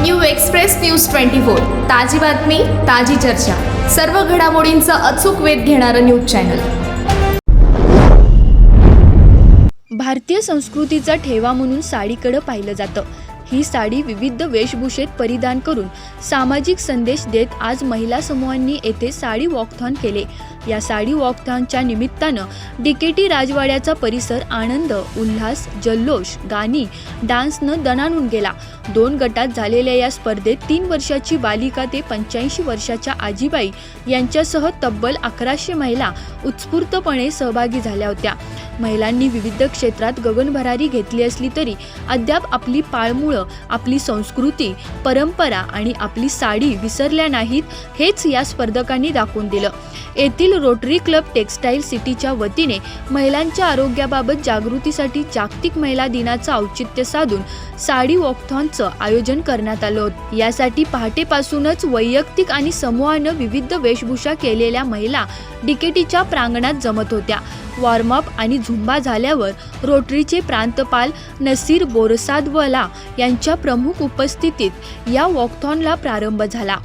New express news twenty four. ताजी बातमी ताजी चर्चा. सर्व घडामोडींचा अचूक वेध घेणारं न्यूज चॅनल. भारतीय संस्कृतीचा ठेवा म्हणून साडीकडं पाहिलं जातं. ही साडी विविध वेशभूषेत परिधान करून सामाजिक संदेश देत आज महिला समूहांनी येथे साडी वॉकथॉन केले. या साडी वॉकथॉनच्या निमित्तानं डीकेटी राजवाड्याचा परिसर आनंद उल्हास जल्लोष गाणी डान्सनं दणाणून गेला. दोन गटात झालेल्या या स्पर्धेत तीन वर्षाची बालिका ते पंच्याऐंशी वर्षाच्या आजीबाई यांच्यासह तब्बल अकराशे महिला उत्स्फूर्तपणे सहभागी झाल्या होत्या. महिलांनी विविध क्षेत्रात गगनभरारी घेतली असली तरी अद्याप आपली पाळमुळं आपली संस्कृती परंपरा आणि आपली साडी विसरल्या नाहीत हेच या स्पर्धकांनी दाखवून दिलं. येथील रोटरी क्लब टेक्स्टाईल सिटीच्या वतीने महिलांच्या आरोग्याबाबत जागृतीसाठी जागतिक महिला दिनाचं औचित्य साधून साडी वॉकथॉनचं आयोजन करण्यात आलं होतं. यासाठी पहाटेपासूनच वैयक्तिक आणि समूहानं विविध वेशभूषा केलेल्या महिला डिकेटीच्या प्रांगणात जमत होत्या. वॉर्मअप आणि झुंबा झाल्यावर रोटरीचे प्रांतपाल नसीर बोरसादवला यांच्या प्रमुख उपस्थितीत या वॉकथॉनला प्रारंभ झाला.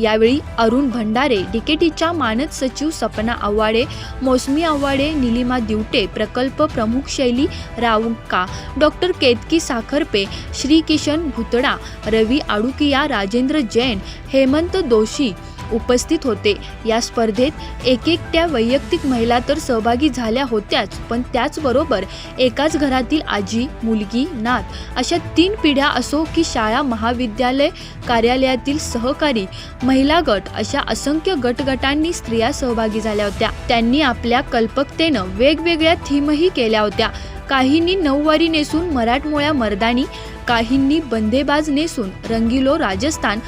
यावेळी अरुण भंडारे डिकेटीच्या मानद सचिव सपना आव्हाडे मोसमी आव्हाडे निलिमा दिवटे प्रकल्प प्रमुख शैली रावका डॉक्टर केतकी साखरपे श्री किशन भुतडा रवी आडुकिया राजेंद्र जैन हेमंत दोशी उपस्थित होते. या स्पर्धेत एक एकट्या वैयक्तिक महिला तर सहभागी झाल्या होत्याच पण त्याचबरोबर एकाच घरातील आजी मुलगी नात अशा तीन पिढ्या असो की शाळा महाविद्यालय कार्यालयातील सहकारी महिला गट अशा असंख्य गटगटांनी स्त्रिया सहभागी झाल्या होत्या. त्यांनी आपल्या कल्पकतेनं वेगवेगळ्या थीमही केल्या होत्या. काहींनी नऊवारी नेसून मराठमोळ्या मर्दानी काहींनी बंदेबाज नेसून रंगिलो राजस्थान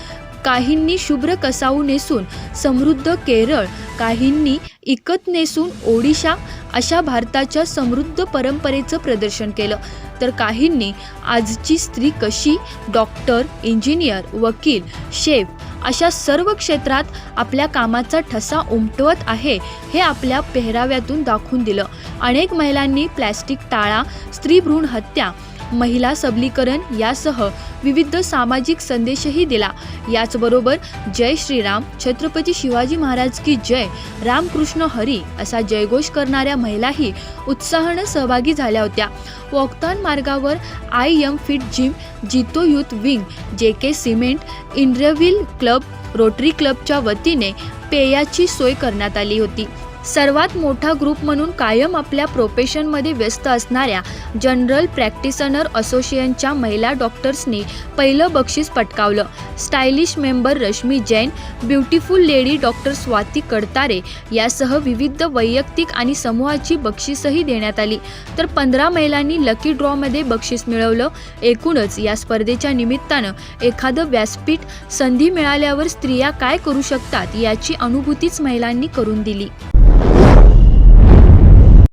काहींनी शुभ्र कसाऊ नेसून समृद्ध केरळ काहींनी इकत नेसून ओडिशा अशा भारताच्या समृद्ध परंपरेचं प्रदर्शन केलं. तर काहींनी आजची स्त्री कशी डॉक्टर इंजिनियर वकील शेफ अशा सर्व क्षेत्रात आपल्या कामाचा ठसा उमटवत आहे हे आपल्या पेहराव्यातून दाखवून दिलं. अनेक महिलांनी प्लॅस्टिक टाळा स्त्री भ्रूण हत्या महिला सबलीकरण यासह विविध सामाजिक संदेशही दिला. याचबरोबर जय श्रीराम छत्रपती शिवाजी महाराज की जय रामकृष्ण हरी असा जयघोष करणाऱ्या महिलाही उत्साहानं सहभागी झाल्या होत्या. वॉकथॉन मार्गावर I M fit gym JITO youth wing J K cement इंद्रविल club rotary क्लबच्या वतीने पेयाची सोय करण्यात आली होती. सर्वात मोठा ग्रुप म्हणून कायम आपल्या प्रोफेशनमध्ये व्यस्त असणाऱ्या जनरल प्रॅक्टिसनर असोसिएशनच्या महिला डॉक्टर्सनी पहिलं बक्षीस पटकावलं. Stylish member Rashmi Jain beautiful lady doctor Swati Kadtare यासह विविध वैयक्तिक आणि समूहाची बक्षीसही देण्यात आली. तर पंधरा महिलांनी लकी ड्रॉमध्ये बक्षीस मिळवलं. एकूणच या स्पर्धेच्या निमित्तानं एखादं व्यासपीठ संधी मिळाल्यावर स्त्रिया काय करू शकतात याची अनुभूतीच महिलांनी करून दिली.